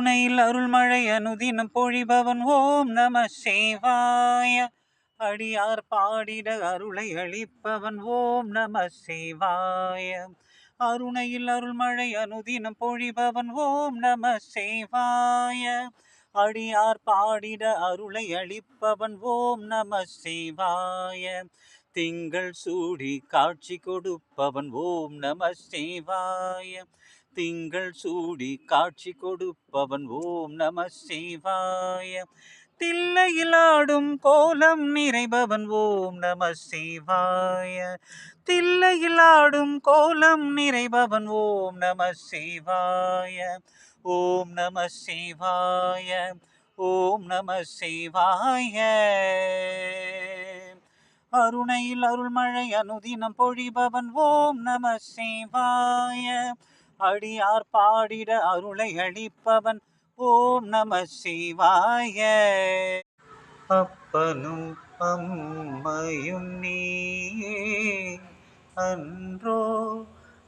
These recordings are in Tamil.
கருணையில் அருள்மழை அனுதினம் பொழிபவன் ஓம் நம சிவாய. அடியார் பாடிட அருளை அளிப்பவன் ஓம் நம சிவாய. அருணையில் அருள்மழை அனுதினம் பொழிபவன் ஓம் நம சிவாய. அடியார் பாடிட அருளை அளிப்பவன் ஓம் நம சிவாய. திங்கள் சூடி காட்சி கொடுப்பவன் ஓம் நம சிவாய. திங்கள் சூடி காட்சி கொடுப்பவன் ஓம் நம சிவாய. தில்லையில் ஆடும் கோலம் நிறைபவன் ஓம் நம சிவாய. தில்லையில் ஆடும் கோலம் நிறைபவன் ஓம் நம சிவாய. ஓம் நம சிவாய. ஓம் நம சிவாய. அருணையில் அருள்மழை அனுதினம் பொழிபவன் ஓம் நம சிவாய. அடியார் பாடிட அருளை அளிப்பவன் ஓம் நம சிவாய. அப்பனும் அம்மையும் நீயே அன்றோ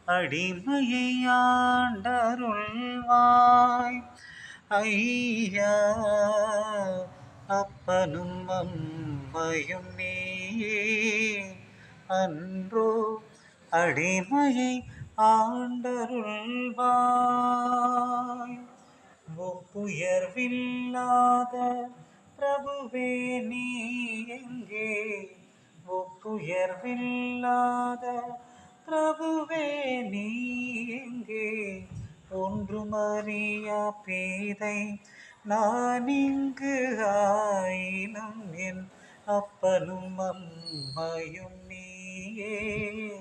அடிமையை ஆண்டருள்வாய் ஐயா அப்பனும் அம்மையும் நீயே அன்றோ அடிமையை ஆண்டருள்வாய். ஒப்புயர்வில்லாத பிரபுவே நீ எங்கே? ஒப்புயர்வில்லாத பிரபுவே நீ எங்கே? ஒன்றுமறியா பேதை நான் இங்கு ஆயினும் என் அப்பனும் அம்மையும் நீயே.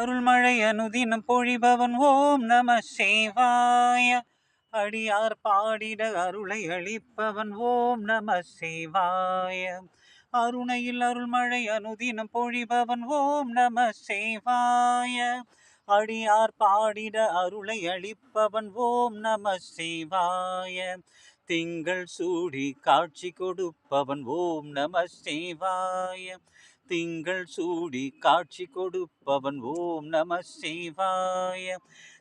அருள்மழை அனுதினம் பொழிபவன் ஓம் நம சிவாய. அடியார் பாடிட அருளை அளிப்பவன் ஓம் நம சிவாய. அருணையில் அருள்மழை அனுதினம் பொழிபவன் ஓம் நம சிவாய. அடியார் பாடிட அருளை அளிப்பவன் ஓம் நம சிவாய. திங்கள் சூடி காட்சி கொடுப்பவன் ஓம் நம சிவாய. திங்கள் சூடி காட்சி கொடுப்பவன் ஓம் நம சிவாய.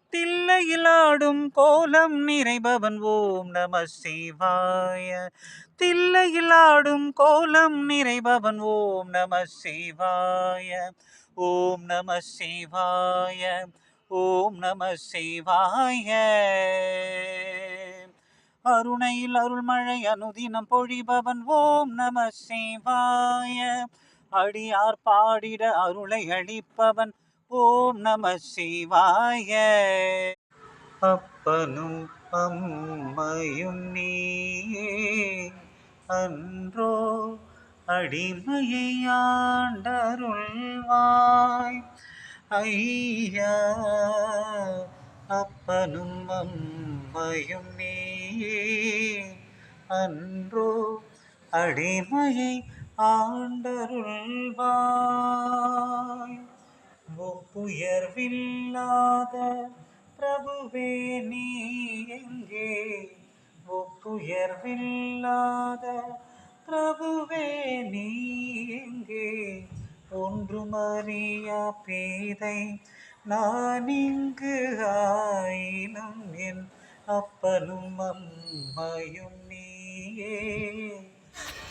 தில்லையில் ஆடும் கோலம் நிறைபவன் ஓம் நம சிவாய. தில்லையில் ஆடும் கோலம் நிறைபவன் ஓம் நம சிவாய. ஓம் நம சிவாய. ஓம் நம சிவாய. அருணையில் அருள்மழை அனுதினம் பொழிபவன் ஓம் நம சிவாய. அடியார் பாடிட அருளை அளிப்பவன். ஓம் நம சிவாய. அப்பனும் அம்மையும் நீயே. அன்றோ அடிமையை ஆண்டருள்வாய். ஐயா அப்பனும் அம்மையும் நீயே. அன்றோ அடிமையை ஆண்டருள்வாய். ஒப்புயர்வில்லாத பிரபுவே நீ எங்கே? ஒப்புயர்வில்லாத பிரபுவே நீ எங்கே? ஒன்றுமறியா பேதை நான் இங்கு ஆயினும் என் அப்பனும் அம்மையும் நீயே.